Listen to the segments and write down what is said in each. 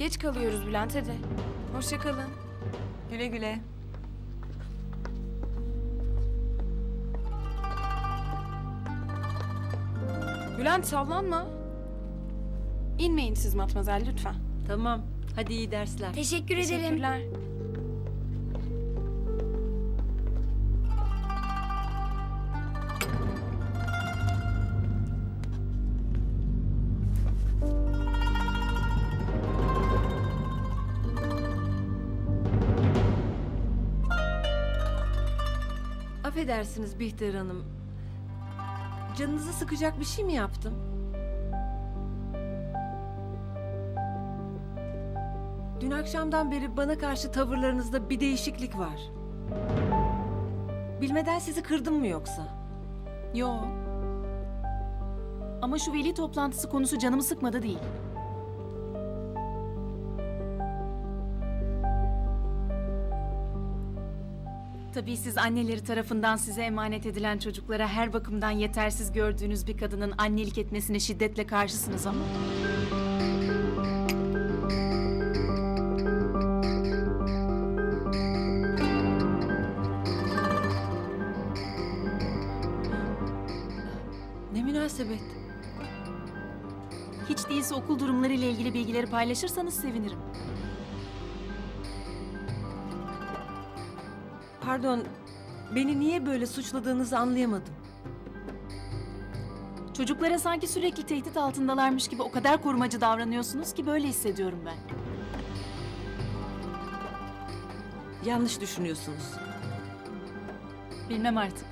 Geç kalıyoruz Bülent hadi. Hoşça kalın. Güle güle. Bülent sallanma. İnmeyin siz matmazel lütfen. Tamam. Hadi iyi dersler. Teşekkür ederim. Teşekkürler. Affedersiniz Bihter Hanım. Canınızı sıkacak bir şey mi yaptım? Dün akşamdan beri bana karşı tavırlarınızda bir değişiklik var. Bilmeden sizi kırdım mı yoksa? Yo. Ama şu veli toplantısı konusu canımı sıkmadı değil. Tabii siz anneleri tarafından size emanet edilen çocuklara her bakımdan yetersiz gördüğünüz bir kadının annelik etmesine şiddetle karşısınız ama... Ne münasebet. Hiç değilse okul durumları ile ilgili bilgileri paylaşırsanız sevinirim. Pardon, beni niye böyle suçladığınızı anlayamadım. Çocuklara sanki sürekli tehdit altındalarmış gibi o kadar korumacı davranıyorsunuz ki böyle hissediyorum ben. Yanlış düşünüyorsunuz. Bilmem artık.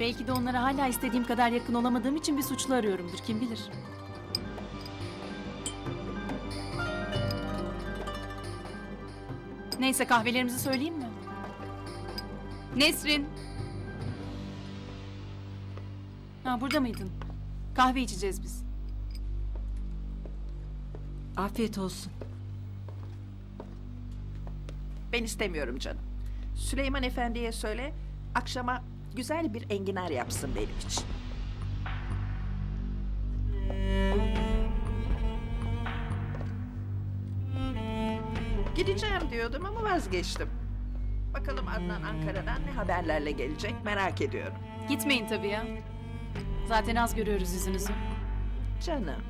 Belki de onlara hala istediğim kadar yakın olamadığım için bir suçlu arıyorumdur kim bilir. Neyse kahvelerimizi söyleyeyim mi? Nesrin. Ha burada mıydın? Kahve içeceğiz biz. Afiyet olsun. Ben istemiyorum canım. Süleyman Efendi'ye söyle, akşama güzel bir enginar yapsın benim için. Gideceğim diyordum ama vazgeçtim. Bakalım Adnan Ankara'dan ne haberlerle gelecek merak ediyorum. Gitmeyin tabii ya. Zaten az görüyoruz yüzünüzü. Canım.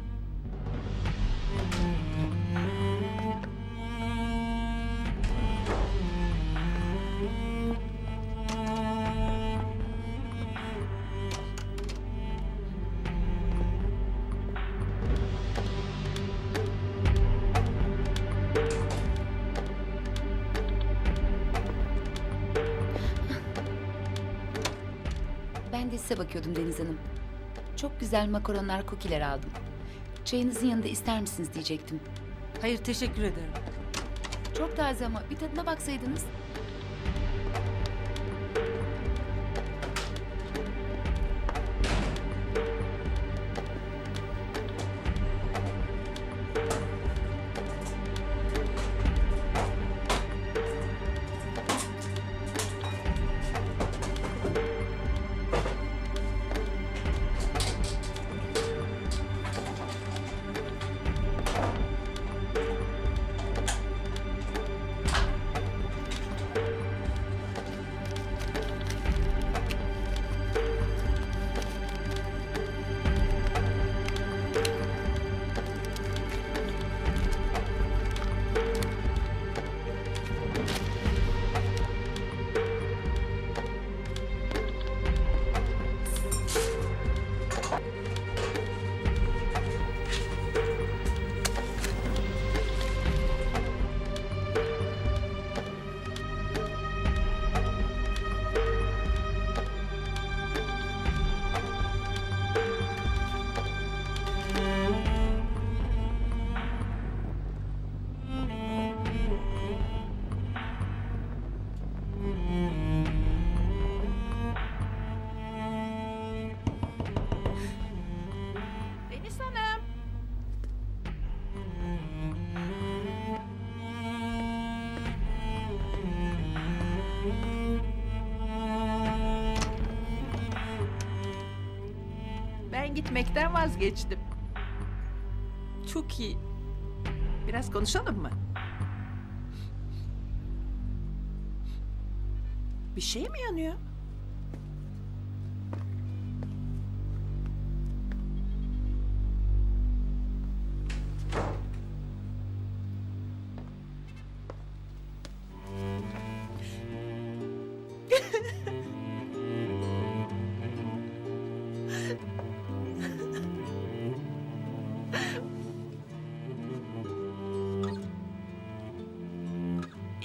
Ben de size bakıyordum Deniz Hanım. Çok güzel makaronlar, kukiler aldım. Çayınızın yanında ister misiniz diyecektim. Hayır, teşekkür ederim. Çok taze ama bir tadına baksaydınız. Gitmekten vazgeçtim. Çok iyi. Biraz konuşalım mı? Bir şey mi yanıyor?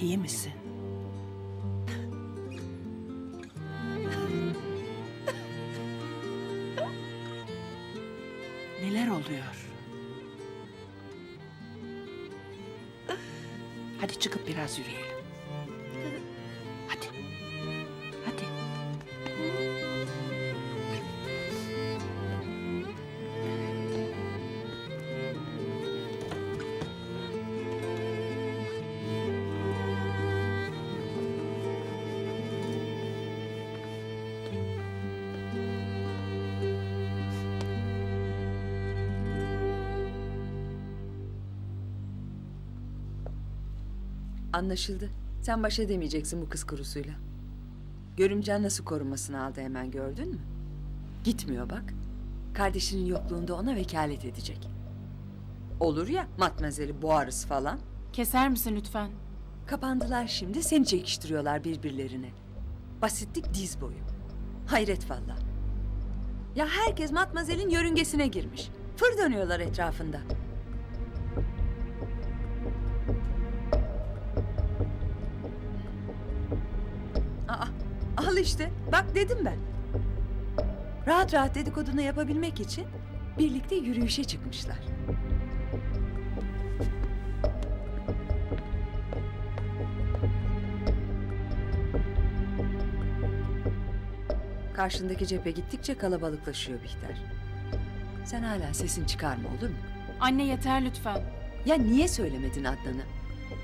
İyi misin? Neler oluyor? Hadi çıkıp biraz yürüyelim. Anlaşıldı. Sen baş edemeyeceksin bu kız kurusuyla. Görümcen nasıl korunmasını aldı hemen gördün mü? Gitmiyor bak. Kardeşinin yokluğunda ona vekalet edecek. Olur ya matmazeli boğarız falan. Keser misin lütfen? Kapandılar şimdi seni çekiştiriyorlar birbirlerine. Basitlik diz boyu. Hayret valla. Ya herkes matmazelin yörüngesine girmiş. Fır dönüyorlar etrafında. Al işte. Bak dedim ben. Rahat rahat dedikodunu yapabilmek için birlikte yürüyüşe çıkmışlar. Karşındaki cephe gittikçe kalabalıklaşıyor Bihter. Sen hala sesin çıkarma olur mu? Anne yeter lütfen. Ya niye söylemedin Adnan'ı?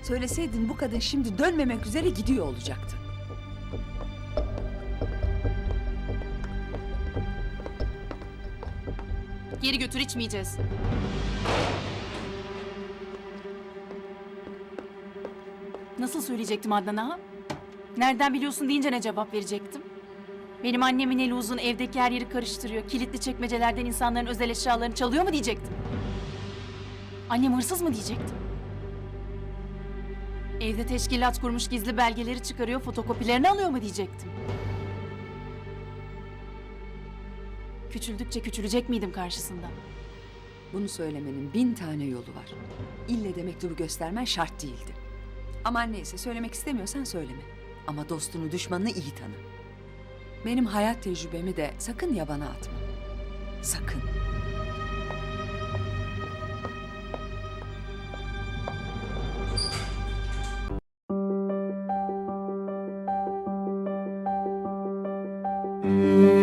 Söyleseydin bu kadın şimdi dönmemek üzere gidiyor olacaktı. Geri götür içmeyeceğiz. Nasıl söyleyecektim Adnan'a? Nereden biliyorsun deyince ne cevap verecektim? Benim annemin eli uzun evdeki her yeri karıştırıyor. Kilitli çekmecelerden insanların özel eşyalarını çalıyor mu diyecektim. Annem hırsız mı diyecektim. Evde teşkilat kurmuş gizli belgeleri çıkarıyor, fotokopilerini alıyor mu diyecektim. Küçüldükçe küçülecek miydim karşısında? Bunu söylemenin bin tane yolu var. İlle de mektubu göstermen şart değildi. Aman neyse söylemek istemiyorsan söyleme. Ama dostunu düşmanını iyi tanı. Benim hayat tecrübemi de sakın yabana atma. Sakın. Thank